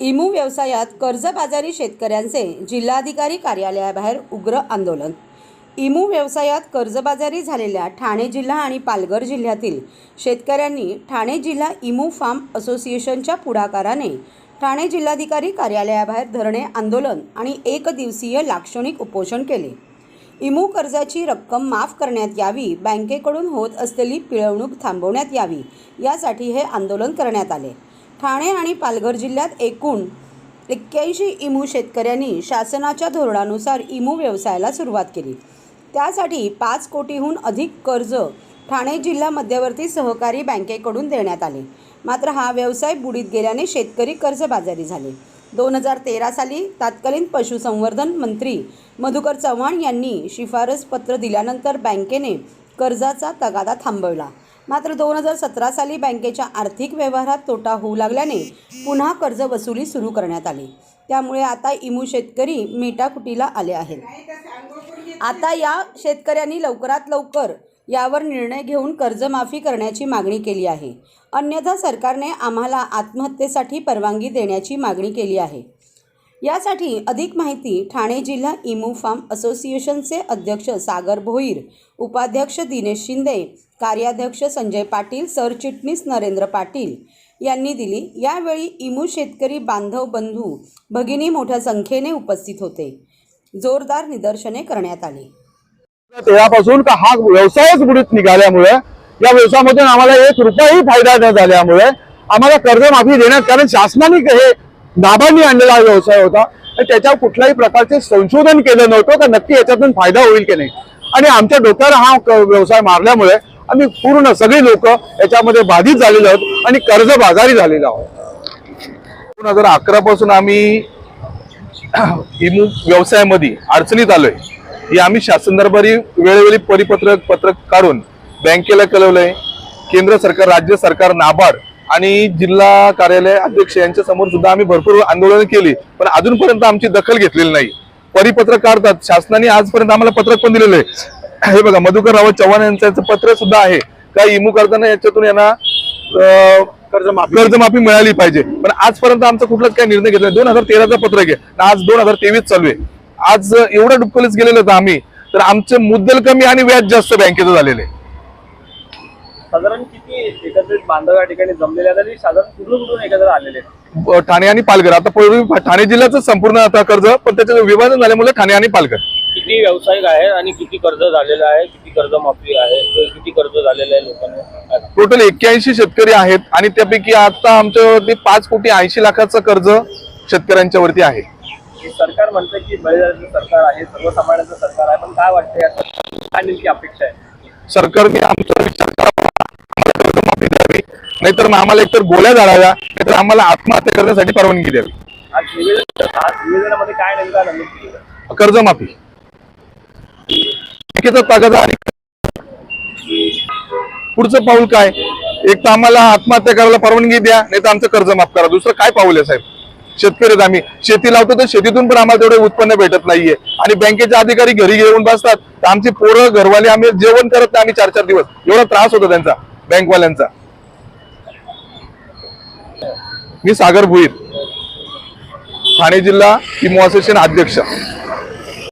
Emu व्यवसायात कर्जबाजारी शेतकऱ्यांचे जिल्हाधिकारी कार्यालयाबाहेर उग्र आंदोलन. इमू व्यवसायात कर्जबाजारी झालेल्या ठाणे जिल्हा आणि पालघर जिल्ह्यातील शेतकऱ्यांनी ठाणे जिल्हा इमू फार्म असोसिएशनच्या पुढाकाराने ठाणे जिल्हाधिकारी कार्यालयाबाहेर धरणे आंदोलन आणि एक दिवसीय लाक्षणिक उपोषण केले. इमू कर्जाची रक्कम माफ करण्यात यावी बँकेकडून होत असलेली पिळवणूक थांबवण्यात यावी यासाठी हे आंदोलन करण्यात आले. ठाणे आणि पालघर जिल्ह्यात एकूण एक्क्याऐंशी इमू शेतकऱ्यांनी शासनाच्या धोरणानुसार इमू व्यवसायाला सुरुवात केली. त्यासाठी पाच कोटीहून अधिक कर्ज ठाणे जिल्हा मध्यवर्ती सहकारी बँकेकडून देण्यात आले. मात्र हा व्यवसाय बुडीत गेल्याने शेतकरी कर्जबाजारी झाले. दोन हजार तेरा साली तत्कालीन पशुसंवर्धन मंत्री मधुकर चव्हाण यांनी शिफारस पत्र दिल्यानंतर बँकेने कर्जाचा तगादा थांबवला. मात्र दोन हजार सतरा साली बँकेच्या आर्थिक व्यवहारात तोटा होऊ लागल्याने पुन्हा कर्ज वसुली सुरू करण्यात आली. त्यामुळे आता इमू शेतकरी मेटाकुटीला आले आहेत. आता या शेतकऱ्यांनी लवकरात लवकर यावर निर्णय घेऊन कर्जमाफी करण्याची मागणी केली आहे. अन्यथा सरकारने आम्हाला आत्महत्येसाठी परवानगी देण्याची मागणी केली आहे. यासाठी अधिक माहिती ठाणे जिल्हा इमू फार्म असोसिएशनचे अध्यक्ष सागर भोईर उपाध्यक्ष दिनेश शिंदे कार्याध्यक्ष संजय पाटील सरचिटणीस नरेंद्र पाटील यांनी दिली. यावेळी इमू शेतकरी बांधव बंधू भगिनी मोठ्या संख्येने उपस्थित होते. जोरदार निदर्शने करण्यात आली. तेव्हापासून का हा व्यवसायच बुडीत निघाल्यामुळे या व्यवसायामधून आम्हाला एक रुपयाही फायदा न झाल्यामुळे आम्हाला कर्जमाफी देण्यात कारण शासनाने हे नाबांनी आणलेला हा व्यवसाय होता. आणि त्याच्यावर कुठल्याही प्रकारचे संशोधन केलं नव्हतं तर नक्की याच्यातून फायदा होईल की नाही? आणि आमच्या डोक्यावर हा व्यवसाय मारल्यामुळे आम्ही पूर्ण सगळी लोक याच्यामध्ये बाधित झालेलो आहोत आणि कर्जबाजारी झालेलो आहोत. दोन हजार अकरा पासून आम्ही इमू व्यवसायामध्ये अडचणीत आलोय. ही आम्ही शासन दरबारी वेळोवेळी परिपत्रक पत्रक काढून बँकेला कळवलंय. केंद्र सरकार राज्य सरकार नाबार्ड आणि जिल्हा कार्यालय अध्यक्ष यांच्या समोर सुद्धा आम्ही भरपूर आंदोलन केली पण अजूनपर्यंत आमची दखल घेतलेली नाही. परिपत्रक काढतात. शासनाने आजपर्यंत आम्हाला पत्रक पण दिलेलं आहे. हे बघा मधुकर रावत चव्हाण यांचं पत्र सुद्धा आहे. का इमू करताना याच्यातून यांना कर्जमाफी. कर्जमाफी मिळाली पाहिजे. पण आजपर्यंत आमचा कुठलाच काही निर्णय घेतला दोन हजार तेराचा पत्रक आहे. आज दोन हजार तेवीस चालू आहे. आज एवढं डुक्कलीच गेलेलं होतं आम्ही. तर आमचं मुद्दल कमी आणि व्याज जास्त बँकेचं झालेलं आहे. साधारण किती एकत्रित बांधव या ठिकाणी जमलेले आहेत आणि साधारण कुठून कुठून एकत्र आलेले आहेत? ठाणे आणि पालघर. आता पूर्वी ठाणे जिल्ह्याचं संपूर्ण आता कर्ज पण त्याचं विभाजन झाल्यामुळे ठाणे आणि पालघर. किती व्यावसायिक आहे आणि किती कर्ज झालेलं आहे? किती कर्ज माफी आहे? किती कर्ज झालेलं आहे लोकांना? टोटल एक्क्याऐंशी शेतकरी आहेत आणि त्यापैकी आता आमच्यावरती पाच कोटी ऐंशी लाखाचं कर्ज शेतकऱ्यांच्या वरती आहे. सरकार म्हणतं की बळीराजाचं सरकार आहे सर्वसामान्यांचं सरकार आहे पण काय वाटतं या सरकारची काय नेमकी अपेक्षा आहे? सरकारने आमचा विचार द्यावी. नाहीतर मग आम्हाला एकतर गोळ्या झाडाव्या नाहीतर आम्हाला आत्महत्या करण्यासाठी परवानगी द्यावी. निवेदनामध्ये काय नेमका कर्जमाफी. बँकेचा तगादा आणि पुढचं पाऊल काय? एक तर आम्हाला आत्महत्या करायला परवानगी द्या नाही तर आमचं कर्ज माफ करा. दुसरं काय पाऊल आहे साहेब? शेतकरी आम्ही. शेती लावतो तर शेतीतून पण आम्हाला तेवढे उत्पन्न भेटत नाहीये. आणि बँकेचे अधिकारी घरी घेऊन बसतात. तर आमची पोरं घरवाले आम्ही जेवण करत नाही आम्ही चार चार दिवस. एवढा त्रास होतो त्यांचा बँकवाल्यांचा. मी सागर भुईर ठाणे जिल्हा किमो असोसिएशन अध्यक्ष.